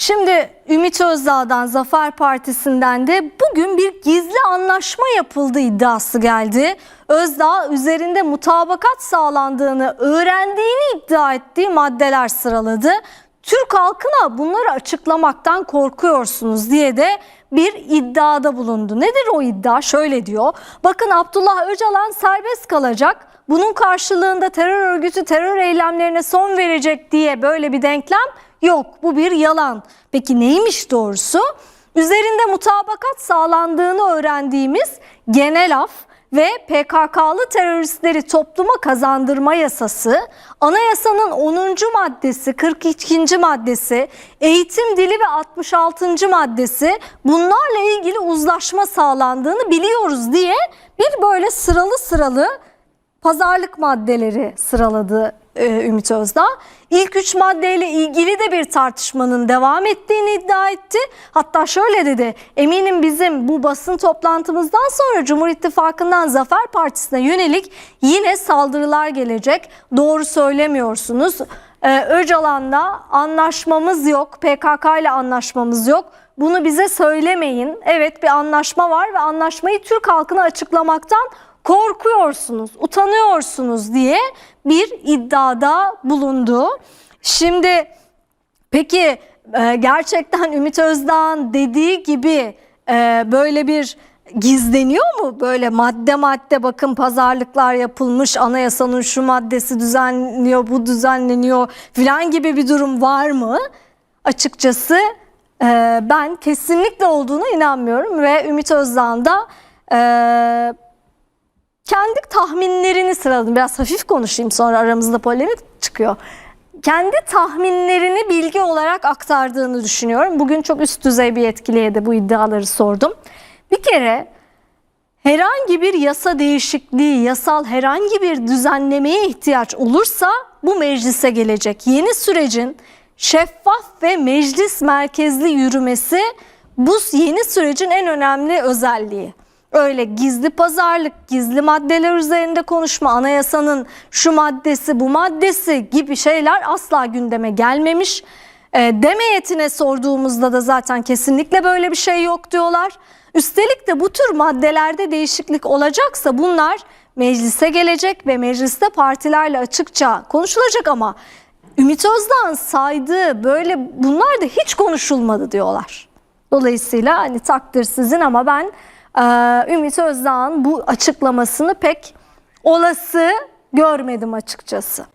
Şimdi Ümit Özdağ'dan Zafer Partisi'nden de bugün bir gizli anlaşma yapıldığı iddiası geldi. Özdağ üzerinde mutabakat sağlandığını öğrendiğini iddia ettiği maddeler sıraladı. Türk halkına bunları açıklamaktan korkuyorsunuz diye de bir iddiada bulundu. Nedir o iddia? Şöyle diyor. Bakın Abdullah Öcalan serbest kalacak. Bunun karşılığında terör örgütü terör eylemlerine son verecek diye böyle bir denklem yok. Bu bir yalan. Peki neymiş doğrusu? Üzerinde mutabakat sağlandığını öğrendiğimiz genel af ve PKK'lı teröristleri topluma kazandırma yasası, anayasanın 10. maddesi, 42. maddesi, eğitim dili ve 66. maddesi bunlarla ilgili uzlaşma sağlandığını biliyoruz diye bir böyle sıralı sıralı pazarlık maddeleri sıraladı e, Ümit Özdağ. İlk üç maddeyle ilgili de bir tartışmanın devam ettiğini iddia etti. Hatta şöyle dedi, eminim bizim bu basın toplantımızdan sonra Cumhur İttifakı'ndan Zafer Partisi'ne yönelik yine saldırılar gelecek. Doğru söylemiyorsunuz. Ee, Öcalan'la anlaşmamız yok, PKK ile anlaşmamız yok. Bunu bize söylemeyin. Evet bir anlaşma var ve anlaşmayı Türk halkına açıklamaktan korkuyorsunuz, utanıyorsunuz diye bir iddiada bulundu. Şimdi peki e, gerçekten Ümit Özdağ'ın dediği gibi e, böyle bir gizleniyor mu? Böyle madde madde bakın pazarlıklar yapılmış, anayasanın şu maddesi düzenliyor, bu düzenleniyor filan gibi bir durum var mı? Açıkçası e, ben kesinlikle olduğuna inanmıyorum ve Ümit Özdağ'ın da kendi tahminlerini sıraladım. Biraz hafif konuşayım sonra aramızda polemik çıkıyor. Kendi tahminlerini bilgi olarak aktardığını düşünüyorum. Bugün çok üst düzey bir yetkiliye de bu iddiaları sordum. Bir kere herhangi bir yasa değişikliği, yasal herhangi bir düzenlemeye ihtiyaç olursa bu meclise gelecek. Yeni sürecin şeffaf ve meclis merkezli yürümesi bu yeni sürecin en önemli özelliği. Öyle gizli pazarlık, gizli maddeler üzerinde konuşma, anayasanın şu maddesi, bu maddesi gibi şeyler asla gündeme gelmemiş. E, deme heyetine sorduğumuzda da zaten kesinlikle böyle bir şey yok diyorlar. Üstelik de bu tür maddelerde değişiklik olacaksa bunlar meclise gelecek ve mecliste partilerle açıkça konuşulacak ama Ümit Özdağ'ın saydığı böyle bunlar da hiç konuşulmadı diyorlar. Dolayısıyla hani takdir sizin ama ben Ümit Özdağ'ın bu açıklamasını pek olası görmedim açıkçası.